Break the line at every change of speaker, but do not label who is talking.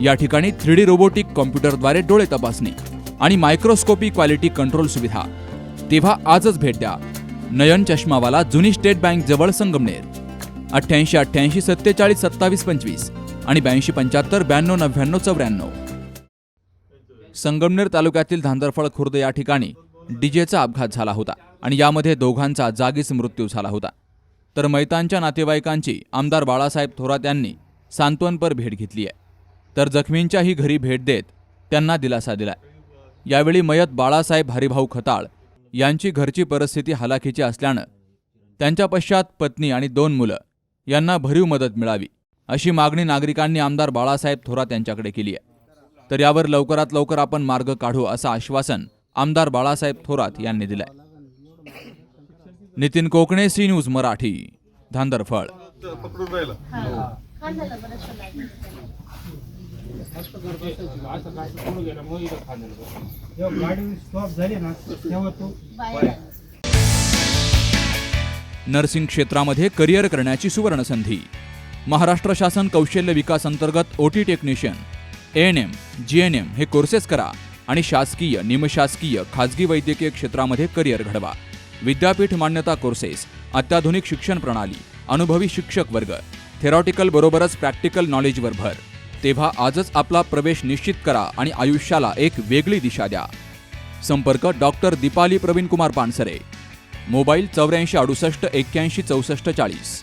या ठिकाणी three D robotic कॉम्प्युटरद्वारे डोळे तपासणी आणि मायक्रोस्कोपी क्वालिटी कंट्रोल सुविधा. तेव्हा आजच भेट द्या. नयन चष्मावाला जुनी स्टेट बँक जवळ संगमनेर. अठ्ठ्याऐंशी अठ्ठ्याऐंशी सत्तेचाळीस सत्तावीस पंचवीस आणि ब्याऐंशी पंच्याहत्तर ब्याण्णव नव्याण्णव चौऱ्याण्णव. संगमनेर तालुक्यातील धांदरफळ खुर्द या ठिकाणी डीजेचा अपघात झाला होता आणि यामध्ये दोघांचा जागीच मृत्यू झाला होता. तर मैतांच्या नातेवाईकांची आमदार बाळासाहेब थोरात यांनी सांत्वनपर भेट घेतली आहे तर जखमींच्याही घरी भेट देत त्यांना दिलासा दिलाय. यावेळी मयत बाळासाहेब हरिभाऊ खताळ यांची घरची परिस्थिती हलाखीची असल्यानं त्यांच्या पश्चात पत्नी आणि दोन मुलं यांना भरीव मदत मिळावी अशी मागणी नागरिकांनी आमदार बाळासाहेब थोरात यांच्याकडे केली आहे. तर यावर लवकरात लवकर आपण मार्ग काढू असं आश्वासन आमदार बाळासाहेब थोरात यांनी दिलंय. Nitin Kokane C news Marathi Dhandarphal.
पकडून राहिला.
जेव्हा गाडी स्टॉप झाली ना तेव्हा तो
नर्सिंग क्षेत्रामध्ये करिअर करण्याची सुवर्ण संधी महाराष्ट्र शासन कौशल्य विकास अंतर्गत OT technician N M G N M हे कोर्सेस करा आणि शासकीय निमशासकीय खाजगी वैद्यकीय क्षेत्रामध्ये करिअर घडवा. विद्यापीठ मान्यता कोर्सेस अत्याधुनिक शिक्षण प्रणाली अनुभवी शिक्षक वर्ग थेरॉटिकल बरोबरच प्रॅक्टिकल नॉलेजवर भर. तेव्हा आजच आपला प्रवेश निश्चित करा आणि आयुष्याला एक वेगळी दिशा द्या. संपर्क डॉक्टर दीपाली प्रवीणकुमार पानसरे. मोबाईल चौऱ्याऐंशी अडुसष्ट एक्क्याऐंशी चौसष्ट चाळीस.